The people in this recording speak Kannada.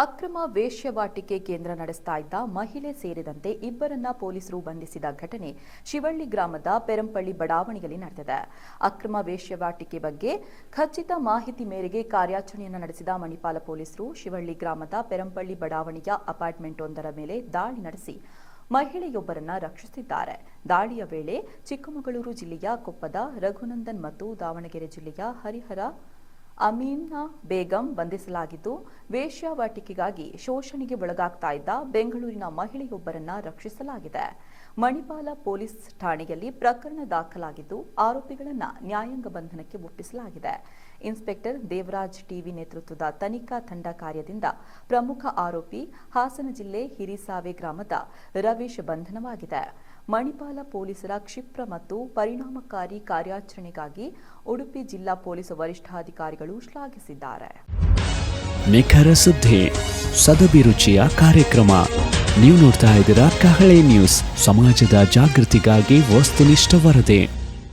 ಅಕ್ರಮ ವೇಶ್ಯವಾಟಿಕೆ ಕೇಂದ್ರ ನಡೆಸ್ತಾ ಇದ್ದ ಮಹಿಳೆ ಸೇರಿದಂತೆ ಇಬ್ಬರನ್ನ ಪೊಲೀಸರು ಬಂಧಿಸಿದ ಘಟನೆ ಶಿವಳ್ಳಿ ಗ್ರಾಮದ ಪೆರಂಪಳ್ಳಿ ಬಡಾವಣೆಯಲ್ಲಿ ನಡೆದಿದೆ. ಅಕ್ರಮ ವೇಶ್ಯವಾಟಿಕೆ ಬಗ್ಗೆ ಖಚಿತ ಮಾಹಿತಿ ಮೇರೆಗೆ ಕಾರ್ಯಾಚರಣೆಯನ್ನು ನಡೆಸಿದ ಮಣಿಪಾಲ ಪೊಲೀಸರು ಶಿವಳ್ಳಿ ಗ್ರಾಮದ ಪೆರಂಪಳ್ಳಿ ಬಡಾವಣೆಯ ಅಪಾರ್ಟ್ಮೆಂಟ್ ಒಂದರ ಮೇಲೆ ದಾಳಿ ನಡೆಸಿ ಮಹಿಳೆಯೊಬ್ಬರನ್ನ ರಕ್ಷಿಸಿದ್ದಾರೆ. ದಾಳಿಯ ವೇಳೆ ಚಿಕ್ಕಮಗಳೂರು ಜಿಲ್ಲೆಯ ಕೊಪ್ಪದ ರಘುನಂದನ್ ಮತ್ತು ದಾವಣಗೆರೆ ಜಿಲ್ಲೆಯ ಹರಿಹರ ಅಮೀನಾ ಬೇಗಂ ಬಂಧಿಸಲಾಗಿದ್ದು ವೇಶ್ಯಾವಾಟಿಕೆಗಾಗಿ ಶೋಷಣೆಗೆ ಒಳಗಾಗ್ತಾ ಇದ್ದ ಬೆಂಗಳೂರಿನ ಮಹಿಳೆಯೊಬ್ಬರನ್ನ ರಕ್ಷಿಸಲಾಗಿದೆ. ಮಣಿಪಾಲ ಪೊಲೀಸ್ ಠಾಣೆಯಲ್ಲಿ ಪ್ರಕರಣ ದಾಖಲಾಗಿದ್ದು, ಆರೋಪಿಗಳನ್ನ ನ್ಯಾಯಾಂಗ ಬಂಧನಕ್ಕೆ ಒಪ್ಪಿಸಲಾಗಿದೆ. ಇನ್ಸ್ಪೆಕ್ಟರ್ ದೇವರಾಜ್ ಟಿವಿ ನೇತೃತ್ವದ ತನಿಖಾ ತಂಡ ಕಾರ್ಯದಿಂದ ಪ್ರಮುಖ ಆರೋಪಿ ಹಾಸನ ಜಿಲ್ಲೆ ಹಿರಿಸಾವೆ ಗ್ರಾಮದ ರವೀಶ್ ಬಂಧನವಾಗಿದೆ. ಮಣಿಪಾಲ ಪೊಲೀಸರ ಕ್ಷಿಪ್ರ ಮತ್ತು ಪರಿಣಾಮಕಾರಿ ಕಾರ್ಯಾಚರಣೆಗಾಗಿ ಉಡುಪಿ ಜಿಲ್ಲಾ ಪೊಲೀಸ್ ವರಿಷ್ಠಾಧಿಕಾರಿಗಳು ಶ್ಲಾಘಿಸಿದ್ದಾರೆ. ನಿಖರ ಸುದ್ದಿ ಸದಭಿರುಚಿಯ ಕಾರ್ಯಕ್ರಮ. ನೀವು ನೋಡ್ತಾ ಇದ್ದೀರಾ ಕಹಳೆ ನ್ಯೂಸ್. ಸಮಾಜದ ಜಾಗೃತಿಗಾಗಿ ವಸ್ತುನಿಷ್ಠ ವರದಿ.